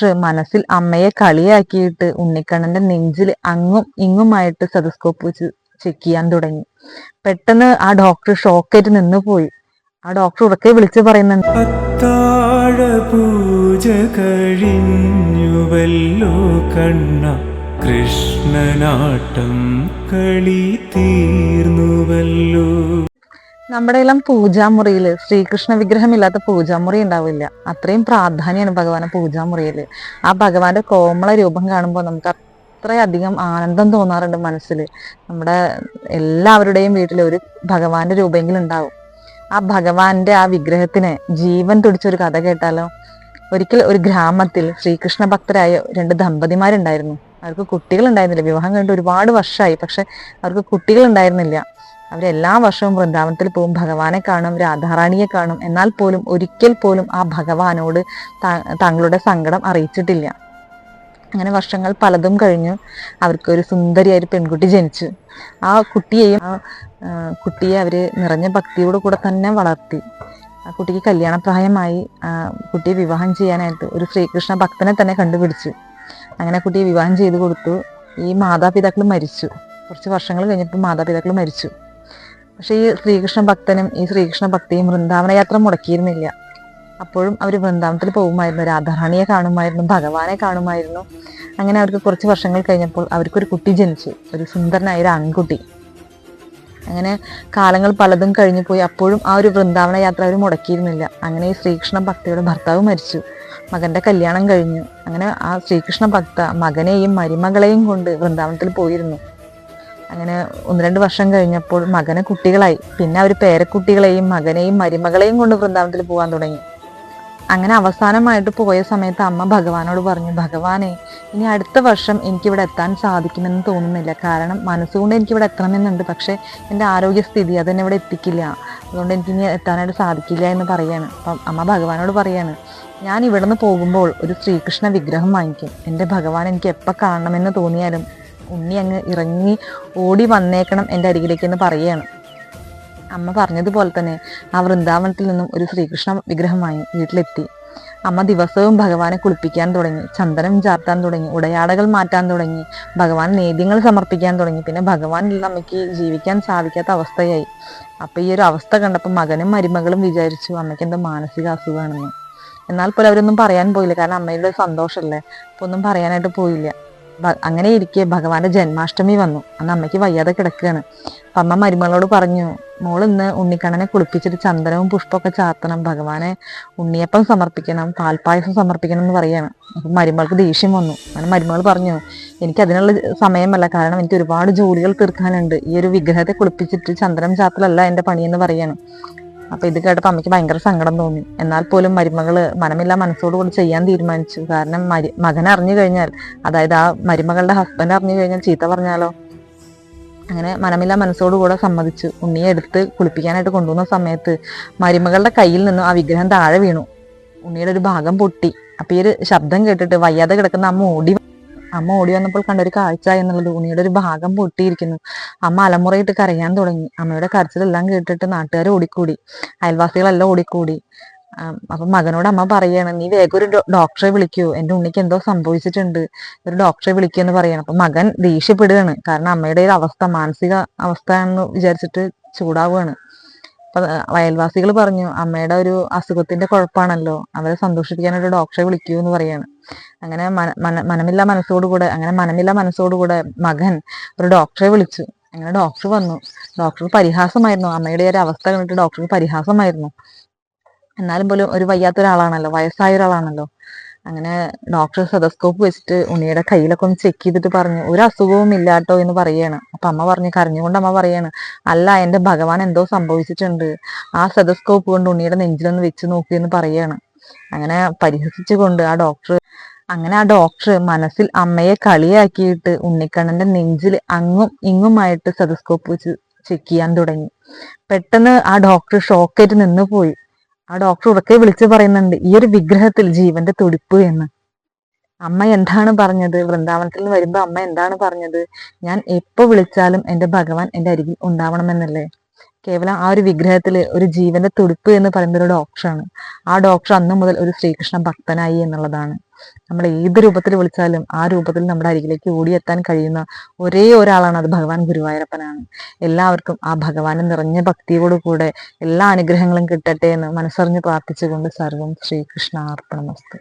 Doctor മനസ്സിൽ അമ്മയെ കളിയാക്കിയിട്ട് ഉണ്ണിക്കണ്ണന്റെ നെഞ്ചിൽ അങ്ങും ഇങ്ങുമായിട്ട് സെതസ്കോപ്പ് വെച്ച് ചെക്ക് ചെയ്യാൻ തുടങ്ങി. പെട്ടെന്ന് ആ ഡോക്ടർ ഷോക്കേറ്റ് നിന്ന് പോയി. ആ ഡോക്ടർ ഉറക്കെ വിളിച്ചു പറയുന്നുണ്ട് പൂജ കഴിഞ്ഞുവല്ലോ കണ്ണ കൃഷ്ണനാട്ടം കളി തീർന്നുവല്ലോ. നമ്മുടെ എല്ലാം പൂജാമുറിയിൽ ശ്രീകൃഷ്ണ വിഗ്രഹം ഇല്ലാത്ത പൂജാമുറി ഉണ്ടാവില്ല. അത്രയും പ്രാധാന്യമാണ് ഭഗവാന്റെ പൂജാമുറിയിൽ ആ ഭഗവാന്റെ കോമള രൂപം കാണുമ്പോൾ നമുക്ക് അത്രയധികം ആനന്ദം തോന്നാറുണ്ട് മനസ്സിൽ നമ്മുടെ എല്ലാവരുടെയും വീട്ടിൽ ഒരു ഭഗവാന്റെ രൂപമെങ്കിലും ഉണ്ടാവും. ആ ഭഗവാന്റെ ആ വിഗ്രഹത്തിന് ജീവൻ തുടിച്ചൊരു കഥ കേട്ടാലോ? ഒരിക്കൽ ഒരു ഗ്രാമത്തിൽ ശ്രീകൃഷ്ണ ഭക്തരായ രണ്ട് ദമ്പതിമാരുണ്ടായിരുന്നു. അവർക്ക് കുട്ടികൾ ഉണ്ടായിരുന്നില്ല വിവാഹം കഴിഞ്ഞിട്ട് ഒരുപാട് വർഷമായി പക്ഷെ അവർക്ക് കുട്ടികൾ ഉണ്ടായിരുന്നില്ല അവരെല്ലാ വർഷവും വൃന്ദാവനത്തിൽ പോകും. ഭഗവാനെ കാണും രാധാറാണിയെ കാണും. എന്നാൽ പോലും ഒരിക്കൽ പോലും ആ ഭഗവാനോട് തങ്ങളുടെ സങ്കടം അറിയിച്ചിട്ടില്ല. അങ്ങനെ വർഷങ്ങൾ പലതും കഴിഞ്ഞു. അവർക്ക് ഒരു സുന്ദരിയായ ഒരു പെൺകുട്ടി ജനിച്ചു. ആ കുട്ടിയെയും ആ കുട്ടിയെ അവർ നിറഞ്ഞ ഭക്തിയോട് കൂടെ തന്നെ വളർത്തി. ആ കുട്ടിക്ക് കല്യാണപ്രായമായി കുട്ടിയെ വിവാഹം ചെയ്യാനായിട്ട് ഒരു ശ്രീകൃഷ്ണ ഭക്തനെ തന്നെ കണ്ടുപിടിച്ചു. അങ്ങനെ കുട്ടിയെ വിവാഹം ചെയ്തു കൊടുത്തു. ഈ മാതാപിതാക്കൾ മരിച്ചു. കുറച്ച് വർഷങ്ങൾ കഴിഞ്ഞപ്പോൾ മാതാപിതാക്കൾ മരിച്ചു. പക്ഷേ ഈ ശ്രീകൃഷ്ണ ഭക്തനും ഈ ശ്രീകൃഷ്ണ ഭക്തിയും വൃന്ദാവന യാത്ര മുടക്കിയിരുന്നില്ല. അപ്പോഴും അവർ വൃന്ദാവനത്തിൽ പോകുമായിരുന്നു. രാധാറാണിയെ കാണുമായിരുന്നു ഭഗവാനെ കാണുമായിരുന്നു. അങ്ങനെ അവർക്ക് കുറച്ച് വർഷങ്ങൾ കഴിഞ്ഞപ്പോൾ അവർക്കൊരു കുട്ടി ജനിച്ചു. ഒരു സുന്ദരനായ ഒരു ആൺകുട്ടി. അങ്ങനെ കാലങ്ങൾ പലതും കഴിഞ്ഞു പോയി. അപ്പോഴും ആ ഒരു വൃന്ദാവന യാത്ര അവർ മുടക്കിയിരുന്നില്ല. അങ്ങനെ ഈ ശ്രീകൃഷ്ണ ഭക്തയുടെ ഭർത്താവ് മരിച്ചു. മകന്റെ കല്യാണം കഴിഞ്ഞു. അങ്ങനെ ആ ശ്രീകൃഷ്ണ ഭക്ത മകനെയും മരുമകളെയും കൊണ്ട് വൃന്ദാവനത്തിൽ പോയിരുന്നു. അങ്ങനെ ഒന്ന് രണ്ട് വർഷം കഴിഞ്ഞപ്പോൾ മകനെ കുട്ടികളായി. പിന്നെ അവർ പേരക്കുട്ടികളെയും മകനെയും മരുമകളെയും കൊണ്ട് വൃന്ദാവനത്തിൽ പോകാൻ തുടങ്ങി. അങ്ങനെ അവസാനമായിട്ട് പോയ സമയത്ത് അമ്മ ഭഗവാനോട് പറഞ്ഞു ഭഗവാനെ ഇനി അടുത്ത വർഷം എനിക്കിവിടെ എത്താൻ സാധിക്കുമെന്ന് തോന്നുന്നില്ല. കാരണം മനസ്സുകൊണ്ട് എനിക്കിവിടെ എത്തണമെന്നുണ്ട്. പക്ഷേ എന്റെ ആരോഗ്യസ്ഥിതി അതെന്നെ ഇവിടെ എത്തിക്കില്ല. അതുകൊണ്ട് എനിക്ക് ഇനി എത്താനായിട്ട് സാധിക്കില്ല എന്ന് പറയാണ്. അപ്പം അമ്മ ഭഗവാനോട് പറയാണ് ഞാൻ ഇവിടുന്ന് പോകുമ്പോൾ ഒരു ശ്രീകൃഷ്ണ വിഗ്രഹം വാങ്ങിക്കും. എന്റെ ഭഗവാൻ എനിക്ക് എപ്പോൾ കാണണമെന്ന് തോന്നിയാലും ഉണ്ണി അങ്ങ് ഇറങ്ങി ഓടി വന്നേക്കണം എന്റെ അരികിലേക്ക് എന്ന് പറയുകയാണ്. അമ്മ പറഞ്ഞതുപോലെ തന്നെ ആ വൃന്ദാവനത്തിൽ നിന്നും ഒരു ശ്രീകൃഷ്ണ വിഗ്രഹം വാങ്ങി വീട്ടിലെത്തി. അമ്മ ദിവസവും ഭഗവാനെ കുളിപ്പിക്കാൻ തുടങ്ങി ചന്ദനം ചാർത്താൻ തുടങ്ങി ഉടയാടകൾ മാറ്റാൻ തുടങ്ങി ഭഗവാൻ നേദ്യങ്ങൾ സമർപ്പിക്കാൻ തുടങ്ങി. പിന്നെ ഭഗവാനിൽ അമ്മയ്ക്ക് ജീവിക്കാൻ സാധിക്കാത്ത അവസ്ഥയായി. അപ്പം ഈ ഒരു അവസ്ഥ കണ്ടപ്പോൾ മകനും മരുമകളും വിചാരിച്ചു അമ്മയ്ക്ക് എന്താ മാനസിക അസുഖമാണെന്ന്. എന്നാൽ പോലും അവരൊന്നും പറയാൻ പോയില്ല. കാരണം അമ്മയുടെ സന്തോഷമല്ലേ? അപ്പൊ ഒന്നും പറയാനായിട്ട് പോയില്ല. അങ്ങനെ ഇരിക്കെ ഭഗവാന്റെ ജന്മാഷ്ടമി വന്നു. അന്ന് അമ്മയ്ക്ക് വയ്യാതെ കിടക്കുകയാണ് അപ്പൊ അമ്മ മരുമകളോട് പറഞ്ഞു മോൾ ഇന്ന് ഉണ്ണിക്കണ്ണനെ കുളിപ്പിച്ചിട്ട് ചന്ദനവും പുഷ്പമൊക്കെ ചാർത്തണം. ഭഗവാനെ ഉണ്ണിയപ്പം സമർപ്പിക്കണം പാൽപ്പായസം സമർപ്പിക്കണം എന്ന് പറയാണ്. അപ്പൊ മരുമകൾക്ക് ദേഷ്യം വന്നു. അങ്ങനെ മരുമകൾ പറഞ്ഞു എനിക്ക് അതിനുള്ള സമയമല്ല. കാരണം എനിക്ക് ഒരുപാട് ജോലികൾ തീർക്കാനുണ്ട്. ഈ ഒരു വിഗ്രഹത്തെ കുളിപ്പിച്ചിട്ട് ചന്ദനം ചാത്തലല്ല എന്റെ പണിയെന്ന് പറയാണ്. അപ്പൊ ഇത് കേട്ടപ്പോൾ അമ്മയ്ക്ക് ഭയങ്കര സങ്കടം തോന്നി. എന്നാൽ പോലും മരുമകൾ മനമില്ല മനസ്സോടുകൂടി ചെയ്യാൻ തീരുമാനിച്ചു. കാരണം മരി മകൻ അറിഞ്ഞു കഴിഞ്ഞാൽ അതായത് ആ മരുമകളുടെ ഹസ്ബൻഡ് അറിഞ്ഞു കഴിഞ്ഞാൽ ചീത്ത പറഞ്ഞാലോ? അങ്ങനെ മനമില്ല മനസ്സോടുകൂടെ സമ്മതിച്ചു. ഉണ്ണിയെ എടുത്ത് കുളിപ്പിക്കാനായിട്ട് കൊണ്ടുവന്ന സമയത്ത് മരുമകളുടെ കയ്യിൽ നിന്നും ആ വിഗ്രഹം താഴെ വീണു. ഉണ്ണിയുടെ ഒരു ഭാഗം പൊട്ടി. അപ്പൊ ഈ ഒരു ശബ്ദം കേട്ടിട്ട് വയ്യാതെ കിടക്കുന്ന അമ്മ ഓടി അമ്മ ഓടി വന്നപ്പോൾ കണ്ട ഒരു കാഴ്ച എന്നുള്ളത് ഉണ്ണിയുടെ ഒരു ഭാഗം പൊട്ടിയിരിക്കുന്നു. അമ്മ അലമുറയിട്ട് കരയാൻ തുടങ്ങി. അമ്മയുടെ കരച്ചിലെല്ലാം കേട്ടിട്ട് നാട്ടുകാർ ഓടിക്കൂടി. അയൽവാസികളെല്ലാം ഓടിക്കൂടി. അപ്പൊ മകനോട് അമ്മ പറയാണ് നീ വേഗം ഒരു ഡോക്ടറെ വിളിക്കൂ. എന്റെ ഉണ്ണിക്ക് എന്തോ സംഭവിച്ചിട്ടുണ്ട്. ഒരു ഡോക്ടറെ വിളിക്കൂ എന്ന് പറയണം. അപ്പൊ മകൻ ദേഷ്യപ്പെടുകയാണ്. കാരണം അമ്മയുടെ അവസ്ഥ മാനസിക അവസ്ഥ എന്ന് വിചാരിച്ചിട്ട് ചൂടാവുകയാണ്. അപ്പൊ അയൽവാസികൾ പറഞ്ഞു അമ്മയുടെ ഒരു അസുഖത്തിന്റെ കുഴപ്പമാണല്ലോ അവരെ സന്തോഷിപ്പിക്കാൻ ഒരു ഡോക്ടറെ വിളിക്കൂ എന്ന് പറയാണ്. അങ്ങനെ മന മന- മനമില്ല മനസ്സോടുകൂടെ അങ്ങനെ മനമില്ല മനസ്സോടുകൂടെ മകൻ ഒരു ഡോക്ടറെ വിളിച്ചു. അങ്ങനെ ഡോക്ടർ വന്നു. ഡോക്ടർ പരിഹാസമായിരുന്നു. അമ്മയുടെ ഒരു അവസ്ഥ കണ്ടിട്ട് ഡോക്ടർ പരിഹാസമായിരുന്നു. എന്നാലും പോലും ഒരു വയ്യാത്ത ഒരാളാണല്ലോ വയസ്സായ ഒരാളാണല്ലോ. അങ്ങനെ ഡോക്ടർ സെതസ്കോപ്പ് വെച്ചിട്ട് ഉണ്ണിയുടെ കയ്യിലൊക്കെ ഒന്ന് ചെക്ക് ചെയ്തിട്ട് പറഞ്ഞു ഒരു അസുഖവും ഇല്ലാട്ടോ എന്ന് പറയാണ്. അപ്പൊ അമ്മ പറഞ്ഞു കരഞ്ഞുകൊണ്ട് അമ്മ പറയാണ് അല്ല എന്റെ ഭഗവാൻ എന്തോ സംഭവിച്ചിട്ടുണ്ട്. ആ സെതസ്കോപ്പ് കൊണ്ട് ഉണ്ണിയുടെ നെഞ്ചിലൊന്ന് വെച്ച് നോക്കി എന്ന് പറയാണ്. അങ്ങനെ പരിഹസിച്ചുകൊണ്ട് ആ ഡോക്ടർ അങ്ങനെ ആ ഡോക്ടർ മനസ്സിൽ അമ്മയെ കളിയാക്കിയിട്ട് ഉണ്ണിക്കണ്ണന്റെ നെഞ്ചിൽ അങ്ങും ഇങ്ങുമായിട്ട് സെതസ്കോപ്പ് വെച്ച് ചെക്ക് ചെയ്യാൻ തുടങ്ങി. പെട്ടെന്ന് ആ ഡോക്ടർ ഷോക്കേറ്റ് നിന്ന് പോയി. ആ ഡോക്ടർ ഉറക്കെ വിളിച്ചു പറയുന്നുണ്ട് ഈ ഒരു വിഗ്രഹത്തിൽ ജീവന്റെ തുടിപ്പ് എന്ന്. അമ്മ എന്താണ് പറഞ്ഞത്? വൃന്ദാവനത്തിൽ നിന്ന് വരുമ്പോ അമ്മ എന്താണ് പറഞ്ഞത്? ഞാൻ എപ്പോ വിളിച്ചാലും എന്റെ ഭഗവാൻ എന്റെ അരികിൽ ഉണ്ടാവണമെന്നല്ലേ? കേവലം ആ ഒരു വിഗ്രഹത്തിൽ ഒരു ജീവന്റെ തുടിപ്പ് എന്ന് പറയുന്ന ഒരു ഡോക്ടറാണ്. ആ ഡോക്ടർ അന്നു മുതൽ ഒരു ശ്രീകൃഷ്ണ ഭക്തനായി എന്നുള്ളതാണ്. നമ്മൾ ഏത് രൂപത്തിൽ വിളിച്ചാലും ആ രൂപത്തിൽ നമ്മുടെ അരികിലേക്ക് ഓടിയെത്താൻ കഴിയുന്ന ഒരേ ഒരാളാണ് അത് ഭഗവാൻ ഗുരുവായൂരപ്പനാണ്. എല്ലാവർക്കും ആ ഭഗവാന് നിറഞ്ഞ ഭക്തിയോടുകൂടെ എല്ലാ അനുഗ്രഹങ്ങളും കിട്ടട്ടെ എന്ന് മനസ്സറിഞ്ഞ് പ്രാർത്ഥിച്ചുകൊണ്ട് സർവം ശ്രീകൃഷ്ണ അർപ്പണമസ്തു